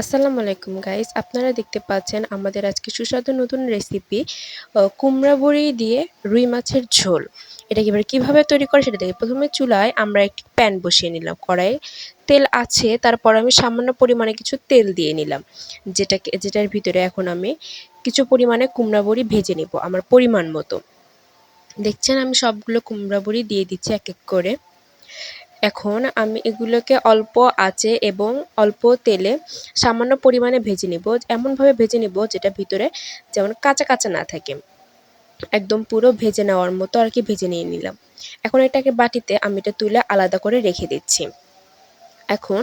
আসসালামু আলাইকুম গাইস আপনারা দেখতে পাচ্ছেন আমাদের আজকে সুস্বাদু নতুন রেসিপি কুমড়া বড়ি দিয়ে রুই মাছের ঝোল। এটা এবার কীভাবে তৈরি করে সেটা দেখে। প্রথমে চুলায় আমরা একটি প্যান বসিয়ে নিলাম। কড়াইয়ে তেল আছে, তারপর আমি সামান্য পরিমাণে কিছু তেল দিয়ে নিলাম। যেটাকে যেটার ভিতরে এখন আমি কিছু পরিমাণে কুমড়া বড়ি ভেজে নেব, আমার পরিমাণ মতো। দেখছেন আমি সবগুলো কুমড়া বড়ি দিয়ে দিচ্ছি এক এক করে। এখন আমি এগুলোকে অল্প আঁচে এবং অল্প তেলে সামান্য পরিমাণে ভেজে নিব। এমনভাবে ভেজে নিব যেটা ভিতরে যেমন কাঁচা কাঁচা না থাকে। একদম পুরো ভেজে নেওয়ার মতো আর কি ভেজে নিয়ে নিলাম। এখন এটাকে বাটিতে আমি এটা তুলে আলাদা করে রেখে দিচ্ছি। এখন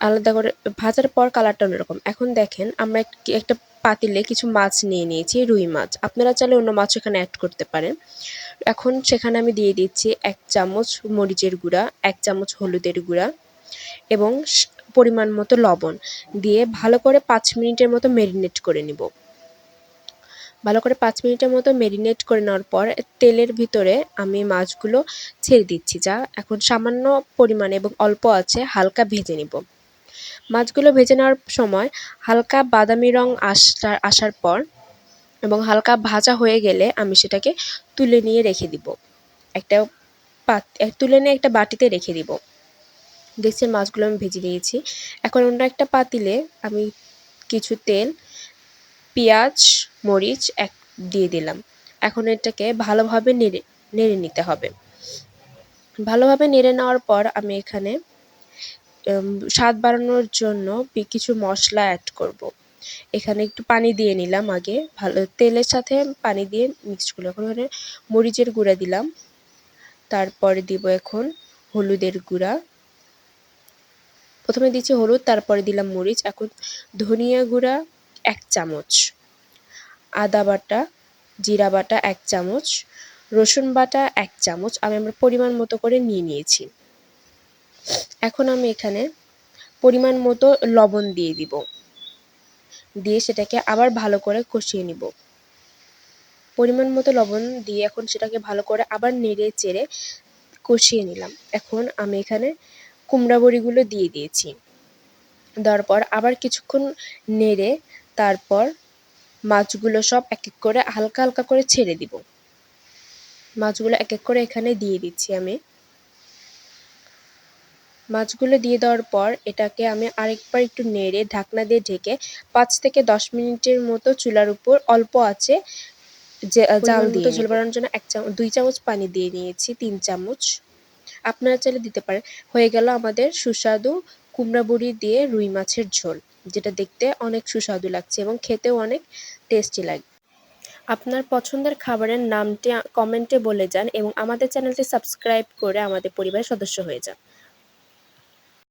আলাদা করে ভাজার পর কালারটা অন্যরকম। এখন দেখেন আমরা একটা পাতিলে কিছু মাছ নিয়ে নিয়েছি, রুই মাছ। আপনারা চাইলে অন্য মাছ এখানে অ্যাড করতে পারেন। এখন সেখানে আমি দিয়ে দিচ্ছি এক চামচ মরিচের গুঁড়া, এক চামচ হলুদের গুঁড়া এবং পরিমাণ মতো লবণ দিয়ে ভালো করে পাঁচ মিনিটের মতো ম্যারিনেট করে নিব। ভালো করে পাঁচ মিনিটের মতো ম্যারিনেট করে নেওয়ার পর তেলের ভিতরে আমি মাছগুলো ছেড়ে দিচ্ছি যা এখন সামান্য পরিমাণে এবং অল্প আছে, হালকা ভেজে নিব। মাছগুলো ভেজে নেওয়ার সময় হালকা বাদামি রং আসার আসার পর এবং হালকা ভাজা হয়ে গেলে আমি সেটাকে তুলে নিয়ে রেখে দিব। একটা পাত তুলে নিয়ে একটা বাটিতে রেখে দিব। দেখছেন মাছগুলো আমি ভেজে নিয়েছি। এখন অন্য একটা পাতিলে আমি কিছু তেল, পেঁয়াজ, মরিচ এক, দিয়ে দিলাম। এখন এটাকে ভালোভাবে নেড়ে নেড়ে নিতে হবে। ভালোভাবে নেড়ে নেওয়ার পর আমি এখানে স্বাদ বাড়ানোর জন্য কিছু মশলা অ্যাড করব। এখানে একটু পানি দিয়ে নিলাম আগে। ভালো, তেলের সাথে পানি দিয়ে মিক্সড করলাম। এখন এখানে মরিচের গুঁড়া দিলাম। তারপরে দিব এখন হলুদের গুঁড়া। প্রথমে দিচ্ছি হলুদ, তারপরে দিলাম মরিচ। এখন ধনিয়া গুঁড়া এক চামচ। আদা বাটা, জিরা বাটা এক চামচ। রসুন বাটা এক চামচ। আমি আমার পরিমাণ মতো করে নিয়ে নিয়েছি। এখন আমি এখানে পরিমাণ মতো লবণ দিয়ে দিব। দিয়ে সেটাকে আবার ভালো করে কষিয়ে নিব। পরিমাণ মতো লবণ দিয়ে এখন সেটাকে ভালো করে আবার নেড়ে চেড়ে কষিয়ে নিলাম। এখন আমি এখানে কুমড়া বড়িগুলো দিয়ে দিয়েছি। দেওয়ার পর আবার কিছুক্ষণ নেড়ে তারপর মাছগুলো সব এক এক করে হালকা হালকা করে ছেড়ে দিব। মাছগুলো এক এক করে এখানে দিয়ে দিচ্ছি আমি। মাছগুলো দিয়ে দেওয়ার পর এটাকে আমি আরেকবার একটু নেড়ে ঢাকনা দিয়ে ঢেকে পাঁচ থেকে দশ মিনিটের মতো চুলার উপর অল্প আছে জাল দিয়ে। ঝোল বাড়ানোর জন্য এক চামচ দুই চামচ পানি দিয়ে নিয়েছি তিন চামচ। আপনারা চাইলে দিতে পারেন। হয়ে গেল আমাদের সুস্বাদু কুমড়া বড়ি দিয়ে রুই মাছের ঝোল যেটা দেখতে অনেক সুস্বাদু লাগছে এবং খেতেও অনেক টেস্টি লাগে আপনার পছন্দের খাবারের নামটি কমেন্টে বলে যান এবং আমাদের চ্যানেলটি সাবস্ক্রাইব করে আমাদের পরিবারের সদস্য হয়ে যান।